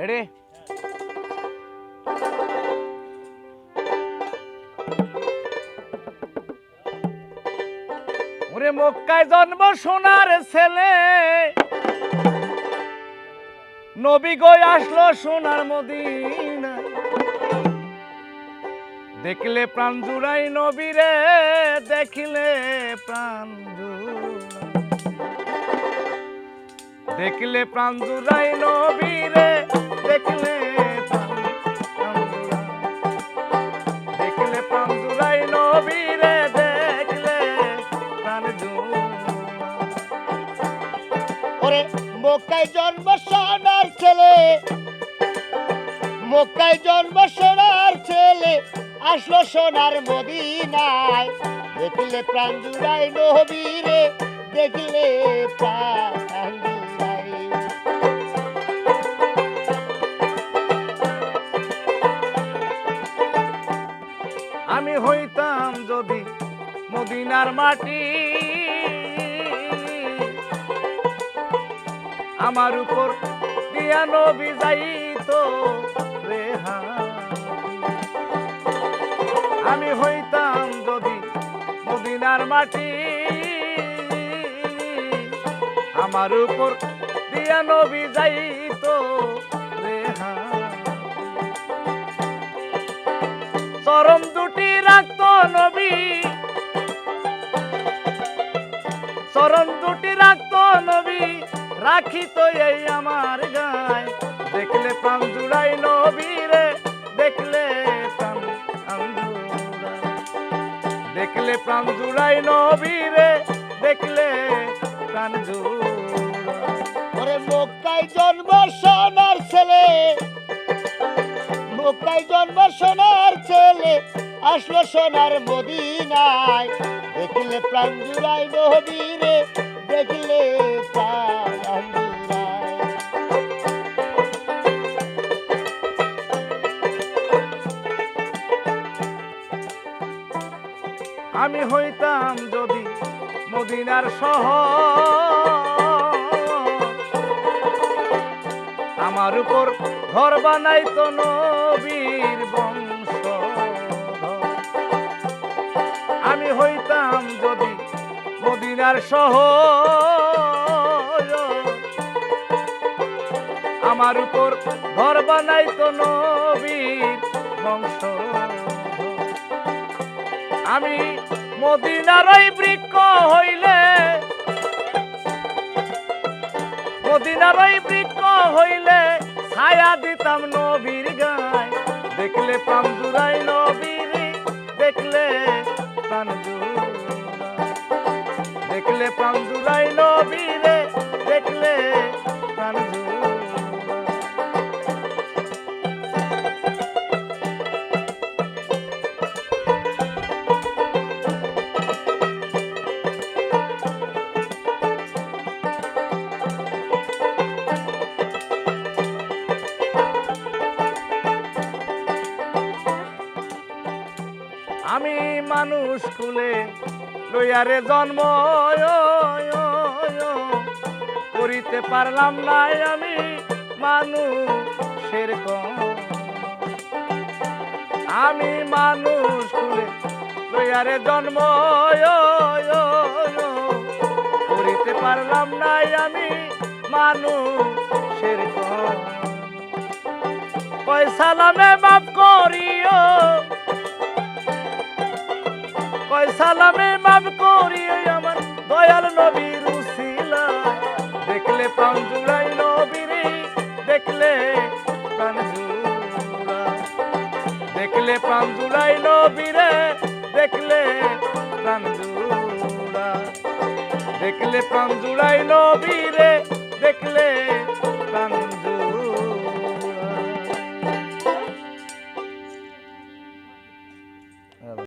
Ready ওরে মক্কায় জন্ম সোনার ছেলে। নবী গই আসলো সোনার মদিনা দেখলে প্রাণ জুড়াই নবীরে দেখিলে প্রাণ দেখলে প্রাণ জুড়াই নবীরে দেখলে। দেখলে প্রাণ জুড়াই নবীরে দেখলে প্রাণ। ওরে, মক্কায় জন্ম সোনার ছেলে মক্কায় জন্ম সোনার ছেলে জুড়াই নবীরে, দেখলে প্রাণ মদিনার মাটি আমার উপর দিয়া নবী যাইতো রে হাতি। আমি হইতাম যদি মদিনার মাটি আমার উপর দিয়া নবী যাইতো রে হাতি। চরম দুটি রাখত নবী চরম দুটি রাখত নবী রাখিত এই আমার গায়। দেখলে প্রাণ জুড়াই নবী রে, দেখলে দেখলে প্রাণ জুড়াই নবী রে, দেখলে প্রাণ ওরে মক্কায় জন্ম সোনার ছেলে। মক্কায় জন্ম সোনার ছেলে, আসলো সোনার মদিনায়। দেখলে প্রাণ জুড়াই নবীরে দেখলে প্রাণ আমি হইতাম যদি মদিনার সহ আমার উপর ঘর বানাইতো নবীর বংশ। মদিনার সহ আমার উপর ঘর বানাইতো নবীর বংশ আমি মদিনার ওই বৃক্ষ হইলে, মদিনার ওই বৃক্ষ হইলে ছায়া দিতাম নবীর গায়। দেখলে প্রাণ জুড়াই নবীর, দেখলে প্রাণ দেখলে প্রাণ জুড়াই নবীরে দেখলে আমি মানুষ কুলে লইয়ারে জন্ম করিতে পারলাম না আমি মানুষের কম। আমি মানুষ কুলে লইয়ারে জন্ম করিতে পারলাম না আমি মানুষের কম। পয়সালামে মাপ করিও কয় সালামে মাফ করি ওই আমার দয়াল নবীর উসিলা দেখলে প্রাণ জুড়াই নবীরে, দেখলে প্রাণ জুড়া দেখলে প্রাণ জুড়াই নবীরে, দেখলে প্রাণ জুড়া দেখলে প্রাণ জুড়াই নবীরে